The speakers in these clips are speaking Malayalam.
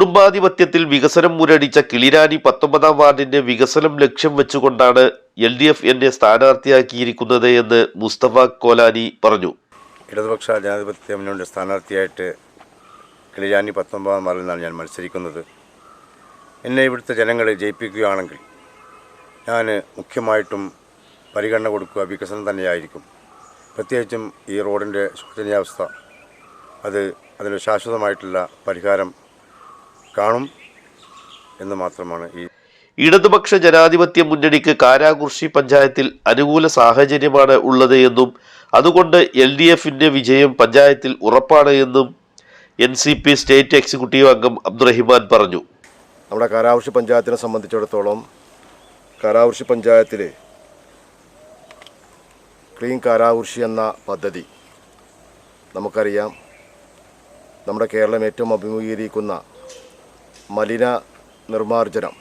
കുടുംബാധിപത്യത്തിൽ വികസനം മുരടിച്ച കിളിരാനി പത്തൊമ്പതാം വാർഡിന്റെ വികസനം ലക്ഷ്യം വെച്ചുകൊണ്ടാണ് എൽ ഡി എഫ് എന്നെ സ്ഥാനാർത്ഥിയാക്കിയിരിക്കുന്നത് എന്ന് മുസ്തഫ കോലാനി പറഞ്ഞു. ഇടതുപക്ഷ ജനാധിപത്യ മുന്നോട്ട് സ്ഥാനാർത്ഥിയായിട്ട് കിളിരാനി പത്തൊമ്പതാം വാർഡിൽ നിന്നാണ് ഞാൻ മത്സരിക്കുന്നത്. എന്നെ ഇവിടുത്തെ ജനങ്ങൾ ജയിപ്പിക്കുകയാണെങ്കിൽ ഞാൻ മുഖ്യമായിട്ടും പരിഗണന കൊടുക്കുക വികസനം തന്നെയായിരിക്കും. പ്രത്യേകിച്ചും ഈ റോഡിന്റെ ശോചനീയാവസ്ഥ അത് അതിന് ശാശ്വതമായിട്ടുള്ള പരിഹാരം കാണും എന്ന് മാത്രമാണ് ഈ ഇടതുപക്ഷ ജനാധിപത്യ മുന്നണിക്ക് കാരാകുർശി പഞ്ചായത്തിൽ അനുകൂല സാഹചര്യമാണ് ഉള്ളത് എന്നും അതുകൊണ്ട് എൽ ഡി എഫിന്റെ വിജയം പഞ്ചായത്തിൽ ഉറപ്പാണ് എന്നും N C P state executive അംഗം അബ്ദുറഹിമാൻ പറഞ്ഞു. നമ്മുടെ കാരാവൃഷി പഞ്ചായത്തിനെ സംബന്ധിച്ചിടത്തോളം കാരാവൃഷി പഞ്ചായത്തിലെ ക്ലീൻ കാരാവൃഷി എന്ന പദ്ധതി നമുക്കറിയാം. നമ്മുടെ കേരളം ഏറ്റവും അഭിമുഖീകരിക്കുന്ന മലിന നിർമ്മാർജനം.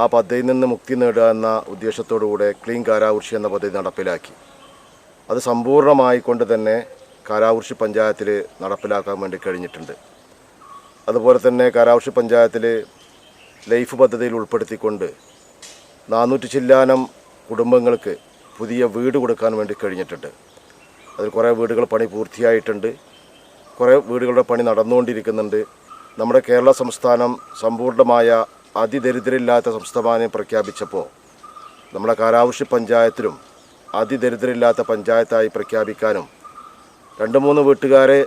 ആ പദ്ധതിയിൽ നിന്ന് മുക്തി നേടുക എന്ന ഉദ്ദേശത്തോടുകൂടെ ക്ലീൻ കാരാവൃഷി എന്ന പദ്ധതി നടപ്പിലാക്കി. അത് സമ്പൂർണമായിക്കൊണ്ട് തന്നെ കാരാവൃഷി പഞ്ചായത്തിൽ നടപ്പിലാക്കാൻ വേണ്ടി കഴിഞ്ഞിട്ടുണ്ട്. അതുപോലെ തന്നെ കാരാവൃഷി പഞ്ചായത്തിൽ ലൈഫ് പദ്ധതിയിൽ ഉൾപ്പെടുത്തിക്കൊണ്ട് നാനൂറ്റി ചില്ലാനം കുടുംബങ്ങൾക്ക് പുതിയ വീട് കൊടുക്കാൻ വേണ്ടി കഴിഞ്ഞിട്ടുണ്ട്. അതിൽ കുറേ വീടുകൾ പണി പൂർത്തിയായിട്ടുണ്ട്. കുറേ വീടുകളുടെ പണി നടന്നുകൊണ്ടിരിക്കുന്നുണ്ട്. നമ്മുടെ കേരള സംസ്ഥാനം സമ്പൂർണമായ അതിദരിദ്രമില്ലാത്ത സംസ്ഥാനം പ്രഖ്യാപിച്ചപ്പോൾ നമ്മുടെ കാരാവൃഷി പഞ്ചായത്തിലും അതിദരിദ്രമില്ലാത്ത പഞ്ചായത്തായി പ്രഖ്യാപിക്കാനും രണ്ട് മൂന്ന് വീട്ടുകാരെ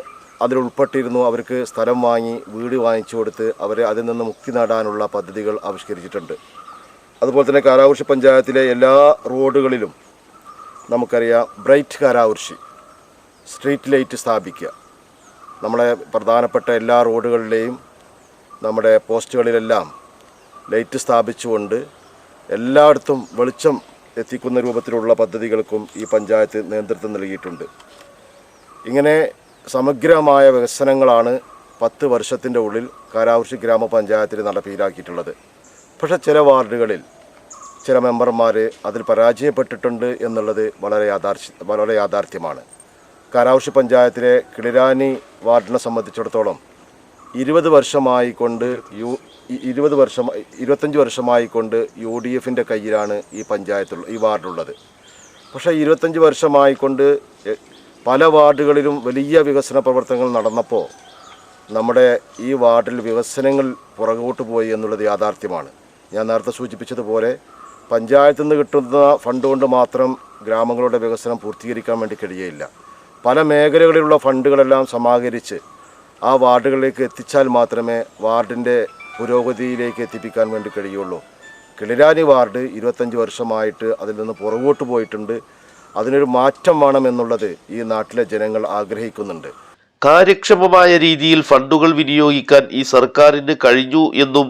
അതിൽ ഉൾപ്പെട്ടിരുന്നു അവർക്ക് സ്ഥലം വാങ്ങി വീട് വാങ്ങിച്ചു കൊടുത്ത് അവരെ അതിൽ നിന്ന് മുക്തി നേടാനുള്ള പദ്ധതികൾ ആവിഷ്കരിച്ചിട്ടുണ്ട്. അതുപോലെ തന്നെ കാരാവൃഷി പഞ്ചായത്തിലെ എല്ലാ റോഡുകളിലും നമുക്കറിയാം ബ്രൈറ്റ് കാരാവൃഷി സ്ട്രീറ്റ് ലൈറ്റ് സ്ഥാപിക്കുക. നമ്മളെ പ്രധാനപ്പെട്ട എല്ലാ റോഡുകളിലെയും നമ്മുടെ പോസ്റ്റുകളിലെല്ലാം ലൈറ്റ് സ്ഥാപിച്ചുകൊണ്ട് എല്ലായിടത്തും വെളിച്ചം എത്തിക്കുന്ന രൂപത്തിലുള്ള പദ്ധതികൾക്കും ഈ പഞ്ചായത്ത് നേതൃത്വം നൽകിയിട്ടുണ്ട്. ഇങ്ങനെ സമഗ്രമായ വികസനങ്ങളാണ് പത്ത് വർഷത്തിന്റെ ഉള്ളിൽ കാരാവൃഷി ഗ്രാമപഞ്ചായത്തിൽ നടപ്പിലാക്കിയിട്ടുള്ളത് പക്ഷെ ചില വാർഡുകളിൽ ചില മെമ്പർമാർ അതിൽ പരാജയപ്പെട്ടിട്ടുണ്ട് എന്നുള്ളത് വളരെ യാഥാർത്ഥ്യ വളരെ യാഥാർത്ഥ്യമാണ് കാരാവൃഷി പഞ്ചായത്തിലെ കിളിരാനി വാർഡിനെ സംബന്ധിച്ചിടത്തോളം ഇരുപത് വർഷമായി കൊണ്ട് യു ഇരുപത് വർഷം ഇരുപത്തഞ്ച് വർഷമായി കൊണ്ട് യു ഡി എഫിന്റെ കയ്യിലാണ് ഈ പഞ്ചായത്തുള്ള ഈ വാർഡുള്ളത്. പക്ഷേ ഇരുപത്തഞ്ച് വർഷമായി കൊണ്ട് പല വാർഡുകളിലും വലിയ വികസന പ്രവർത്തനങ്ങൾ നടന്നപ്പോൾ നമ്മുടെ ഈ വാർഡിൽ വികസനങ്ങൾ പുറകോട്ട് പോയി എന്നുള്ളത് യാഥാർത്ഥ്യമാണ്. ഞാൻ നേരത്തെ സൂചിപ്പിച്ചതുപോലെ പഞ്ചായത്തിൽ നിന്ന് കിട്ടുന്ന ഫണ്ട് കൊണ്ട് മാത്രം ഗ്രാമങ്ങളുടെ വികസനം പൂർത്തീകരിക്കാൻ വേണ്ടി കഴിയുകയില്ല. പല മേഖലകളിലുള്ള ഫണ്ടുകളെല്ലാം സമാഹരിച്ച് ആ വാർഡുകളിലേക്ക് എത്തിച്ചാൽ മാത്രമേ വാർഡിന്റെ പുരോഗതിയിലേക്ക് എത്തിപ്പിക്കാൻ വേണ്ടി കഴിയുള്ളൂ. കിളിരാനി വാർഡ് ഇരുപത്തഞ്ച് വർഷമായിട്ട് അതിൽ നിന്ന് പുറകോട്ട് പോയിട്ടുണ്ട്. അതിനൊരു മാറ്റം വേണമെന്നുള്ളത് ഈ നാട്ടിലെ ജനങ്ങൾ ആഗ്രഹിക്കുന്നുണ്ട്. കാര്യക്ഷമമായ രീതിയിൽ ഫണ്ടുകൾ വിനിയോഗിക്കാൻ ഈ സർക്കാരിന് കഴിഞ്ഞു എന്നും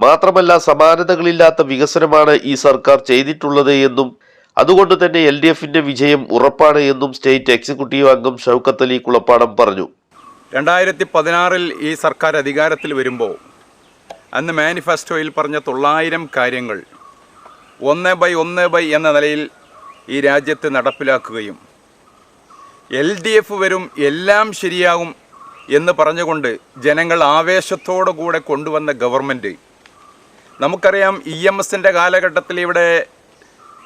മാത്രമല്ല സമാനതകളില്ലാത്ത വികസനമാണ് ഈ സർക്കാർ ചെയ്തിട്ടുള്ളത് എന്നും അതുകൊണ്ട് തന്നെ എൽ ഡി എഫിന്റെ വിജയം ഉറപ്പാണ് എന്നും സ്റ്റേറ്റ് എക്സിക്യൂട്ടീവ് അംഗം ഷൗക്കത്ത് അലി കുളപ്പാടം പറഞ്ഞു. രണ്ടായിരത്തി പതിനാറിൽ ഈ സർക്കാർ അധികാരത്തിൽ വരുമ്പോൾ അന്ന് മാനിഫെസ്റ്റോയിൽ പറഞ്ഞ തൊള്ളായിരം കാര്യങ്ങൾ ഒന്ന് ബൈ ഒന്ന് ബൈ എന്ന നിലയിൽ ഈ രാജ്യത്ത് നടപ്പിലാക്കുകയും എൽ ഡി എഫ് വരും എല്ലാം ശരിയാകും എന്ന് പറഞ്ഞുകൊണ്ട് ജനങ്ങൾ ആവേശത്തോടു കൂടെ കൊണ്ടുവന്ന ഗവൺമെന്റ്. നമുക്കറിയാം ഇ എം എസിന്റെ കാലഘട്ടത്തിൽ ഇവിടെ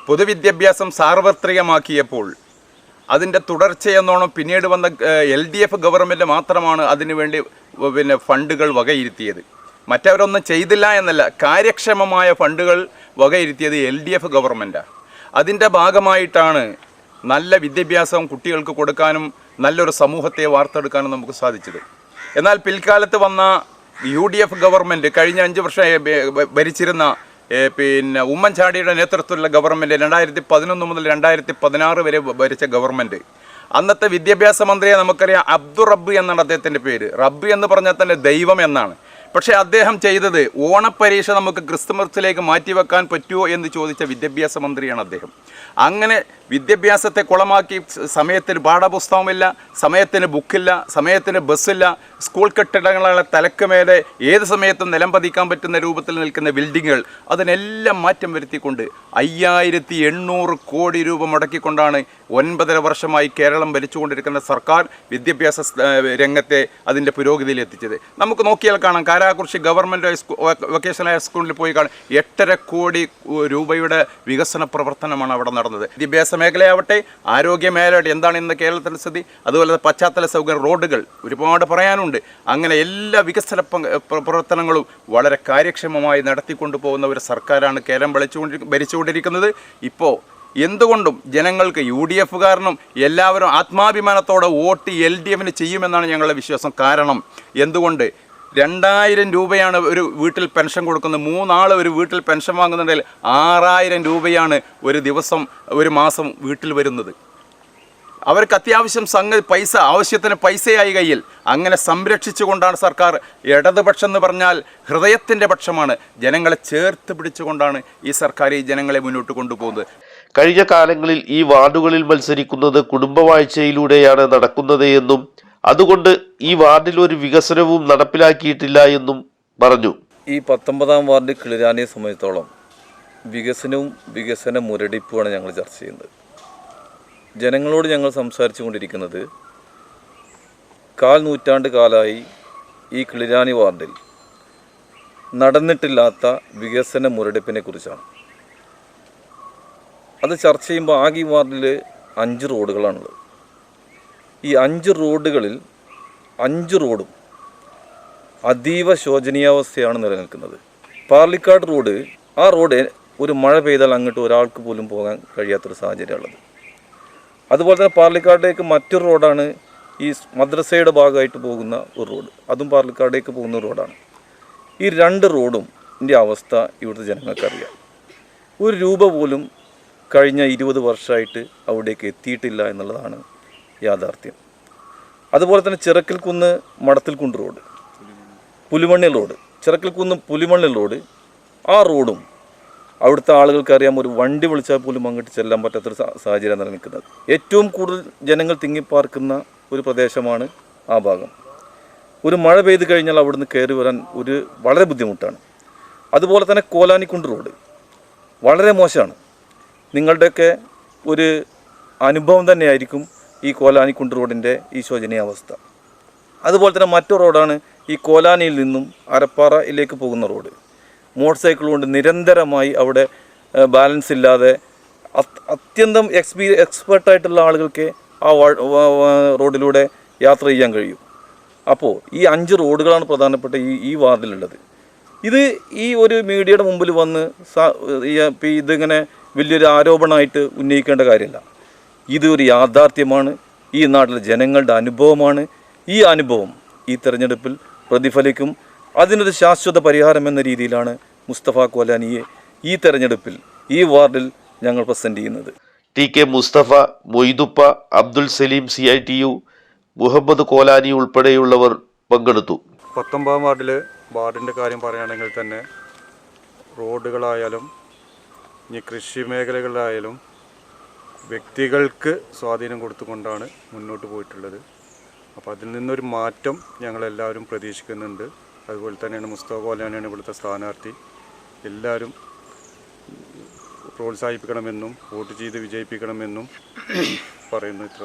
പൊതുവിദ്യാഭ്യാസം സാർവത്രികമാക്കിയപ്പോൾ അതിന്റെ തുടർച്ചയെന്നോണം പിന്നീട് വന്ന എൽ ഡി എഫ് ഗവൺമെന്റ് മാത്രമാണ് അതിനുവേണ്ടി പിന്നെ ഫണ്ടുകൾ വകയിരുത്തിയത്. മറ്റവരൊന്നും ചെയ്തില്ല എന്നല്ല കാര്യക്ഷമമായ ഫണ്ടുകൾ വകയിരുത്തിയത് എൽ ഡി എഫ് ഗവൺമെന്റാണ് അതിന്റെ ഭാഗമായിട്ടാണ് നല്ല വിദ്യാഭ്യാസം കുട്ടികൾക്ക് കൊടുക്കാനും നല്ലൊരു സമൂഹത്തെ വാർത്തെടുക്കാനും നമുക്ക് സാധിച്ചത്. എന്നാൽ പിൽക്കാലത്ത് വന്ന യു ഡി എഫ് ഗവൺമെന്റ് കഴിഞ്ഞ അഞ്ച് വർഷം ഭരിച്ചിരുന്ന പിന്നെ ഉമ്മൻചാണ്ടിയുടെ നേതൃത്വത്തിലുള്ള ഗവൺമെന്റ് രണ്ടായിരത്തി പതിനൊന്ന് മുതൽ രണ്ടായിരത്തി പതിനാറ് വരെ ഭരിച്ച ഗവൺമെന്റ് അന്നത്തെ വിദ്യാഭ്യാസ മന്ത്രിയെ നമുക്കറിയാം അബ്ദുൾ റബ്ബ് എന്നാണ് അദ്ദേഹത്തിന്റെ പേര്. റബ്ബ് എന്ന് പറഞ്ഞാൽ തന്നെ ദൈവം എന്നാണ്. പക്ഷേ അദ്ദേഹം ചെയ്തത് ഓണപ്പരീക്ഷ നമുക്ക് ക്രിസ്തുമസിലേക്ക് മാറ്റിവെക്കാൻ പറ്റുമോ എന്ന് ചോദിച്ച വിദ്യാഭ്യാസ മന്ത്രിയാണ് അദ്ദേഹം. അങ്ങനെ വിദ്യാഭ്യാസത്തെ കുളമാക്കി സമയത്തിന് പാഠപുസ്തകമില്ല സമയത്തിന് ബുക്കില്ല സമയത്തിന് ബസ്സില്ല സ്കൂൾ കെട്ടിടങ്ങളുടെ തലക്കുമേലെ ഏത് സമയത്തും നിലം പതിക്കാൻ പറ്റുന്ന രൂപത്തിൽ നിൽക്കുന്ന ബിൽഡിങ്ങുകൾ അതിനെല്ലാം മാറ്റം വരുത്തിക്കൊണ്ട് അയ്യായിരത്തി എണ്ണൂറ് കോടി രൂപ മുടക്കിക്കൊണ്ടാണ് ഒൻപതര വർഷമായി കേരളം ഭരിച്ചുകൊണ്ടിരിക്കുന്ന സർക്കാർ വിദ്യാഭ്യാസ രംഗത്തെ അതിന്റെ പുരോഗതിയിൽ എത്തിച്ചത്. നമുക്ക് നോക്കിയാൽ കാണാം കാരാകുറിശി ഗവൺമെന്റ് വൊക്കേഷണൽ ഹൈസ്കൂളിൽ പോയി കാണാം എട്ടര കോടി രൂപയുടെ വികസന പ്രവർത്തനമാണ് അവിടെ നടന്നത്. വിദ്യാഭ്യാസ മേഖലയാവട്ടെ ആരോഗ്യ മേഖലയാവട്ടെ എന്താണ് ഇന്ന് കേരളത്തിന്റെ സ്ഥിതി? അതുപോലെ പശ്ചാത്തല സൗകര്യ റോഡുകൾ ഒരുപാട് പറയാനുണ്ട്. അങ്ങനെ എല്ലാ വികസന പ്രവർത്തനങ്ങളും വളരെ കാര്യക്ഷമമായി നടത്തിക്കൊണ്ടു പോകുന്ന ഒരു സർക്കാരാണ് കേരളം വിളിച്ചുകൊണ്ടി ഭരിച്ചുകൊണ്ടിരിക്കുന്നത്. ഇപ്പോൾ എന്തുകൊണ്ടും ജനങ്ങൾക്ക് യു ഡി കാരണം എല്ലാവരും ആത്മാഭിമാനത്തോടെ വോട്ട് എൽ ഡി എഫിന് ചെയ്യുമെന്നാണ് ഞങ്ങളുടെ വിശ്വാസം. കാരണം എന്തുകൊണ്ട് രണ്ടായിരം രൂപയാണ് ഒരു വീട്ടിൽ പെൻഷൻ കൊടുക്കുന്നത് മൂന്നാൾ ഒരു വീട്ടിൽ പെൻഷൻ വാങ്ങുന്നുണ്ടെങ്കിൽ ആറായിരം രൂപയാണ് ഒരു ദിവസം ഒരു മാസം വീട്ടിൽ വരുന്നത്. അവർക്ക് അത്യാവശ്യം സംഗതി പൈസ ആവശ്യത്തിന് പൈസയായി കയ്യിൽ. അങ്ങനെ സംരക്ഷിച്ചുകൊണ്ടാണ് സർക്കാർ ഇടതുപക്ഷം എന്ന് പറഞ്ഞാൽ ഹൃദയത്തിന്റെ പക്ഷമാണ്. ജനങ്ങളെ ചേർത്ത് പിടിച്ചുകൊണ്ടാണ് ഈ സർക്കാർ ഈ ജനങ്ങളെ മുന്നോട്ട് കൊണ്ടുപോകുന്നത്. കഴിഞ്ഞ കാലങ്ങളിൽ ഈ വാർഡുകളിൽ മത്സരിക്കുന്നത് കുടുംബവാഴ്ചയിലൂടെയാണ് നടക്കുന്നത് എന്നും അതുകൊണ്ട് ഈ വാർഡിൽ ഒരു വികസനവും നടപ്പിലാക്കിയിട്ടില്ല എന്നും പറഞ്ഞു. ഈ പത്തൊമ്പതാം വാർഡ് കിളിരാനിയെ സംബന്ധിച്ചോളം വികസനവും വികസന മുരടിപ്പുമാണ് ഞങ്ങൾ ചർച്ച ചെയ്യുന്നത്. ജനങ്ങളോട് ഞങ്ങൾ സംസാരിച്ചു കൊണ്ടിരിക്കുന്നത് കാൽ നൂറ്റാണ്ട് കാലമായി ഈ കിളിരാനി വാർഡിൽ നടന്നിട്ടില്ലാത്ത വികസന മുരടിപ്പിനെ കുറിച്ചാണ്. അത് ചർച്ച ചെയ്യുമ്പോൾ ആകെ ഈ വാർഡിൽ അഞ്ച് റോഡുകളാണുള്ളത്. ഈ അഞ്ച് റോഡുകളിൽ അഞ്ച് റോഡും അതീവ ശോചനീയാവസ്ഥയാണ് നിലനിൽക്കുന്നത്. പാർലിക്കാട് റോഡ് ആ റോഡ് ഒരു മഴ പെയ്താൽ അങ്ങോട്ട് ഒരാൾക്ക് പോലും പോകാൻ കഴിയാത്തൊരു സാഹചര്യമുള്ളത് അതുപോലെ തന്നെ പാർലിക്കാടിലേക്ക് മറ്റൊരു റോഡാണ് ഈ മദ്രസയുടെ ഭാഗമായിട്ട് പോകുന്ന ഒരു റോഡ്. അതും പാർലിക്കാടേക്ക് പോകുന്ന റോഡാണ്. ഈ രണ്ട് റോഡും ഇതിന്റെ അവസ്ഥ ഇവിടുത്തെ ജനങ്ങൾക്കറിയാം. ഒരു രൂപ പോലും കഴിഞ്ഞ ഇരുപത് വർഷമായിട്ട് അവിടേക്ക് എത്തിയിട്ടില്ല എന്നുള്ളതാണ് യാഥാർത്ഥ്യം. അതുപോലെ തന്നെ Chirakkal Kunnu Madathil Kundu road. Pulimannil road. Chirakkal Kunnu Pulimannil road. ആ റോഡും അവിടുത്തെ ആളുകൾക്കറിയാം ഒരു വണ്ടി വിളിച്ചാൽ പോലും അങ്ങോട്ട് ചെല്ലാൻ പറ്റാത്തൊരു സാഹചര്യം നിലനിൽക്കുന്നത് ഏറ്റവും കൂടുതൽ ജനങ്ങൾ തിങ്ങിപ്പാർക്കുന്ന ഒരു പ്രദേശമാണ് ആ ഭാഗം. ഒരു മഴ പെയ്ത് കഴിഞ്ഞാൽ അവിടുന്ന് കയറി വരാൻ ഒരു വളരെ ബുദ്ധിമുട്ടാണ്. അതുപോലെ തന്നെ കോലാനിക്കുണ്ട് റോഡ്. വളരെ മോശമാണ്. നിങ്ങളുടെയൊക്കെ ഒരു അനുഭവം തന്നെയായിരിക്കും ഈ കോലാനിക്കുണ്ട് റോഡിന്റെ ഈ ശോചനീയാവസ്ഥ അതുപോലെ തന്നെ മറ്റു റോഡാണ് ഈ കോലാനിയിൽ നിന്നും അരപ്പാറയിലേക്ക് പോകുന്ന റോഡ്. മോട്ടോർ സൈക്കിൾ കൊണ്ട് നിരന്തരമായി അവിടെ ബാലൻസ് ഇല്ലാതെ അത്യന്തം എക്സ്പീ എക്സ്പേർട്ടായിട്ടുള്ള ആളുകൾക്ക് ആ റോഡിലൂടെ യാത്ര ചെയ്യാൻ കഴിയും. അപ്പോൾ ഈ അഞ്ച് റോഡുകളാണ് പ്രധാനപ്പെട്ട ഈ ഈ വാർഡിലുള്ളത്. ഇത് ഈ ഒരു മീഡിയയുടെ മുമ്പിൽ വന്ന് ഇതിങ്ങനെ വലിയൊരു ആരോപണമായിട്ട് ഉന്നയിക്കേണ്ട കാര്യമല്ല. ഇത് ഒരു യാഥാർത്ഥ്യമാണ്. ഈ നാട്ടിലെ ജനങ്ങളുടെ അനുഭവമാണ്. ഈ അനുഭവം ഈ തെരഞ്ഞെടുപ്പിൽ പ്രതിഫലിക്കും. അതിനൊരു ശാശ്വത പരിഹാരം എന്ന രീതിയിലാണ് മുസ്തഫ കോലാനിയെ ഈ തെരഞ്ഞെടുപ്പിൽ ഈ വാർഡിൽ ഞങ്ങൾ പ്രസന്റ് ചെയ്യുന്നത്. T K Mustafa Moithuppa Abdul Saleem C I T U Muhammad Kolani ഉൾപ്പെടെയുള്ളവർ പങ്കെടുത്തു. പത്തൊമ്പതാം വാർഡിൽ വാർഡിന്റെ കാര്യം പറയുകയാണെങ്കിൽ തന്നെ റോഡുകളായാലും ഇനി കൃഷി മേഖലകളിലായാലും വ്യക്തികൾക്ക് സ്വാധീനം കൊടുത്തുകൊണ്ടാണ് മുന്നോട്ട് പോയിട്ടുള്ളത്. അപ്പോൾ അതിൽ നിന്നൊരു മാറ്റം ഞങ്ങളെല്ലാവരും പ്രതീക്ഷിക്കുന്നുണ്ട്. അതുപോലെ തന്നെയാണ് മുസ്തഫ കോലാനിയാണ് ഇവിടുത്തെ സ്ഥാനാർത്ഥി. എല്ലാവരും പ്രോത്സാഹിപ്പിക്കണമെന്നും വോട്ട് ചെയ്ത് വിജയിപ്പിക്കണമെന്നും പറയുന്നു ഇത്ര